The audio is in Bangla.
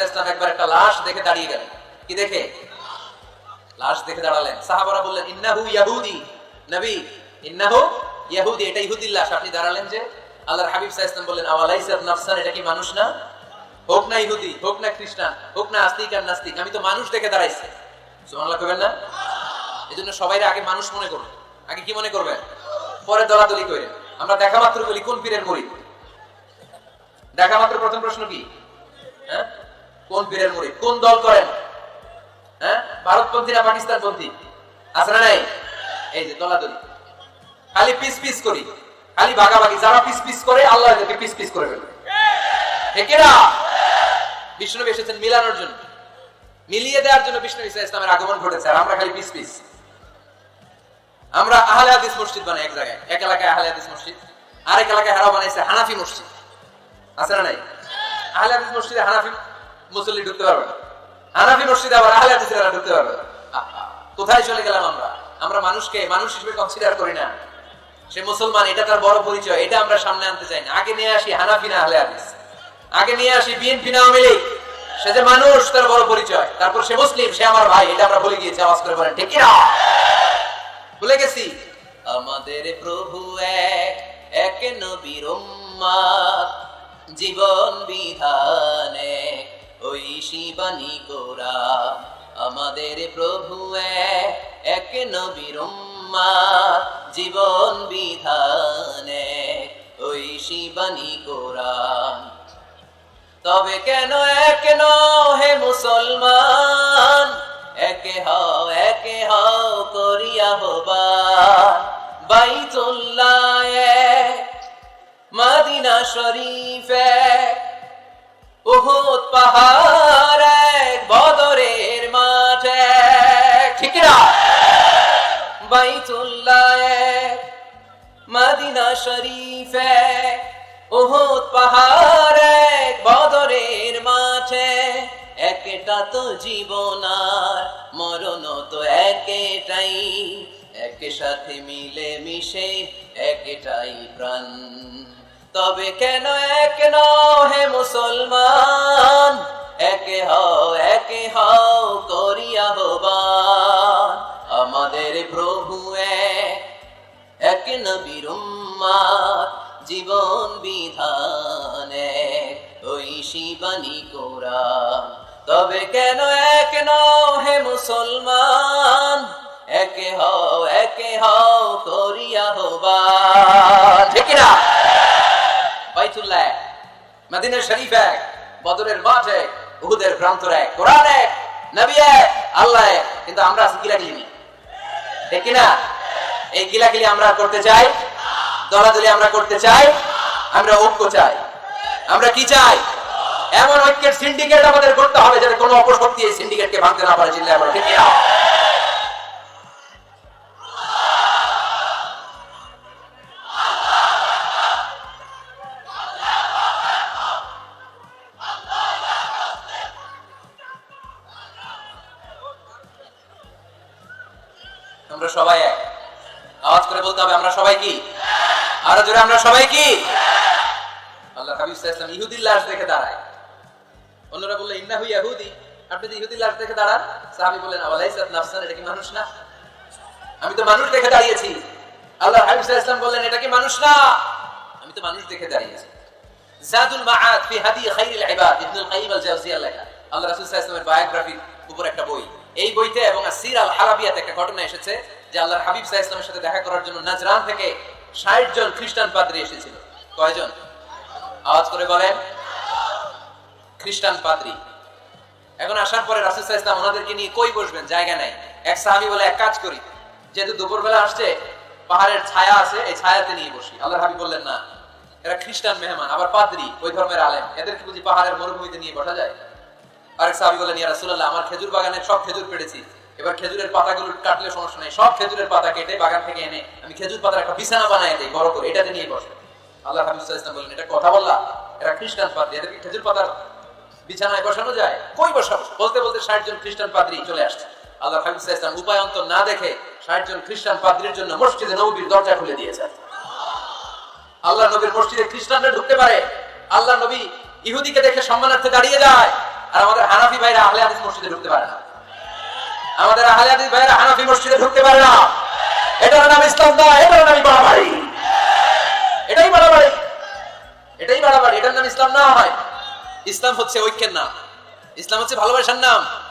ইসলাম একবার একটা লাশ দেখে দাঁড়িয়ে কি দেখে? লাশ দেখে দাঁড়ালেন। সাহাবারা বললেন, ইন্নাহু ইয়াহুদি। নবী, ইন্নাহু ইয়াহুদি। এটা ইহুদির লাশ। আপনি দাঁড়ালেন যে আল্লাহর হাবিব আলাইহি ওয়াসাল্লাম বললেন এটা কি মানুষ না? হোক না ইহুদি, হোক না খ্রিস্টান, হোক না আস্তিক আর নাস্তিক, আমি তো মানুষ দেখে দাঁড়াইছি। সুবহানাল্লাহ কবেন না? এজন্য সবাই আগে মানুষ মনে করুন। আগে কি মনে করবে পরে দলাদলি করে আমরা দেখা মাত্র বলি কোন পীরের মুরিদ দেখা মাত্র প্রথম প্রশ্ন কি? কোন পীরের মুরিদ কোন দল করেন? হ্যাঁ? ভারতপন্থী না পাকিস্তানপন্থী? আছে না নাই? এই যে দলাদলি। খালি পিস পিস করি। খালি ভাগাভাগি। যারা পিস পিস করে, আল্লাহ এদেরকে পিস পিস করে ফেলবে না বিষ্ণু এসেছেন মিলানোর জন্য। মিলিয়ে দেওয়ার জন্য বিষ্ণু ইসা ইসলামের আগমন ঘটেছে। আর আমরা খালি পিস পিস। আমরা আহলে হাদিস মসজিদ বানাই এক জায়গায়। এক এলাকায় আহলে হাদিস মসজিদ, আরেক এলাকায় হারা বানাইছে হানাফি মসজিদ। আছে না নাই? আহলে হাদিস মসজিদে হানাফি মুসল্লি ঢুকতে পারবে না। হানাফি মসজিদে আবার আহলে হাদিসেরা ঢুকতে পারবে। কোথায় চলে গেলাম আমরা? আমরা মানুষকে, মানুষ হিসেবে কনসিডার করি না। সে মুসলমান, এটা তার বড় পরিচয়, এটা আমরা সামনে আনতে চাই না। আগে নিয়ে আসি হানাফি না আহলে হাদিস। আগে নিয়ে আসি বিএনপি না আওয়ামী সে যে মানুষ, তার বড় পরিচয়। তারপর সে মুসলিম, সে আমার ভাই, এটা আমরা ভুলে গিয়েছি, আওয়াজ করে বলেন, ঠিক না ভুলে গেছি? আমাদের প্রভু এক এক নবীর জীবন বিধানে। শিবানী গোরা আমাদের প্রভু এক নবীর জীবন বিধানে ওই শিবানী গোরা। তবে কেন এক ন হে মুসলমান একে হও একে হও করিয়া হবা। বাইতুল্লাহ এক, মাদিনা শরীফ উহুদ পাহাড় মাদিনা শরীফ এক, উহুদ পাহাড় এক বদরের মাঠে। একটা তো জীবন আর মরণ তো একটাই। এক সাথে মিলে মিশে একটাই প্রাণ। তবে কেন এক নও হে মুসলমান? জীবন বিধানে। ওই শিবানী কোরা তবে কেন এক হে মুসলমান? একে হও একে হও করিয়া হবা। ঠিক না বাইতুল্লাহ এক, শরীফ এক বদরের মাঠ এক উহুদের প্রান্তর এক কোরআন এক নবী এক আল্লাহ এক। কিন্তু আমরা আছি কিলাকিলি ঠিক না এই কিলাকিলি আমরা করতে চাই, দলাদলি আমরা করতে চাই, আমরা ঐক্য চাই। আমরা কি চাই? এমন ঐক্যের সিন্ডিকেট আমাদের করতে হবে যাতে কোনো অপশক্তি এই সিন্ডিকেটকে ভাঙতে না পারে চিল্লায় বলে ঠিক না আমরা সবাই এক। করে বলতে হবে, আমরা সবাই কি? আরও জোরে, আমরা সবাই কি? আল্লাহ হাবিব ওয়াসাল্লাম ইহুদির লাশ দেখে দাঁড়ায়। অন্যরা বললেন ইন্নাহু ইয়াহুদি। আপনি তো ইহুদির লাশ দেখে দাঁড়ান, সাহাবী বললেন, আওয়ালাইসাত নাফসান, এটা কি মানুষ না? আমি তো মানুষ দেখে দাঁড়িয়েছি। আল্লাহ হাবিব ওয়াসাল্লাম বললেন, এটা কি মানুষ না? আমি তো মানুষ দেখে দাঁড়িয়েছি। জাদুল মাআদ ফি হাদি খাইরিল ইবাদ, ইবনুল কাইয়িম আল জাওজিয়ার লেখা। আল্লাহ রাসূল সাল্লাল্লাহু আলাইহি ওয়াসাল্লামের বায়োগ্রাফির উপর একটা বই। এই বইতে এবং আসির আল হালাবিয়াতে একটা ঘটনা এসেছে। যে আল্লাহর হাবিব আলাইহি ওয়াসাল্লামের সাথে দেখা করার জন্য নাজরান থেকে 60 জন খ্রিস্টান পাদ্রী এসেছিল। কয়জন? আওয়াজ করে বলেন, খ্রিস্টান পাদ্রী। এখন আসার পরে রাসূল আলাইহি ওয়াসাল্লাম ওনাদেরকে নিয়ে কই বসবেন? জায়গা নাই। এক সাহাবী বলে, এক কাজ করি, যেহেতু দুপুরবেলা আসছে, পাহাড়ের ছায়া আছে, এই ছায়াতে নিয়ে বসি। আল্লাহর হাবিব বললেন, না, এরা খ্রিস্টান মেহমান, আবার পাদ্রী, ওই ধর্মের আলেম। এদেরকে বুঝি পাহাড়ের মরুভূমিতে নিয়ে বসা যায়? আরেক সাহাবী বলেন ইয়া রাসূলুল্লাহ, আমার খেজুর বাগানে সব খেজুর পেড়েছি। এবার খেজুরের পাতাগুলো কাটলে সমস্যা নেই। সব খেজুরের পাতা কেটে বাগান থেকে এনে আমি খেজুর পাতার একটা বিছানা বানাই দেই, বড় করে। এটাতে নিয়ে বসে। আল্লাহ হাবিব সাল্লাল্লাহু বললেন, এটা কথা বললা? এরা খ্রিস্টান পাদ্রী, এদেরকে খেজুর পাতার বিছানায় বসানো যায়? কই বসাবো? বলতে বলতে ষাট জন খ্রিস্টান পাদ্রী চলে আসছে। আল্লাহ হাবিব সাল্লাল্লাহু উপায় অন্তর না দেখে ষাট জন খ্রিস্টান পাদ্রীর জন্য মসজিদে নববীর দরজা খুলে দিয়েছে আল্লাহ নবীর মসজিদে খ্রিস্টানরা ঢুকতে পারে। আল্লাহ নবী ইহুদিকে দেখে সম্মানার্থে দাঁড়িয়ে যায়। আর আমাদের হানাফি ভাইরা আহলে হাদিস মসজিদে ঢুকতে পারে না। আমাদের আহলে হাদিস ভাইরা হানাফি মসজিদে ঢুকতে পারে না। এটার নাম ইসলাম না, এটার নামই বাড়াবাড়ি। এটাই বাড়াবাড়ি। এটাই বাড়াবাড়ি, এটার নাম ইসলাম না হয় ইসলাম হচ্ছে ঐক্যের নাম। ইসলাম হচ্ছে ভালোবাসার নাম।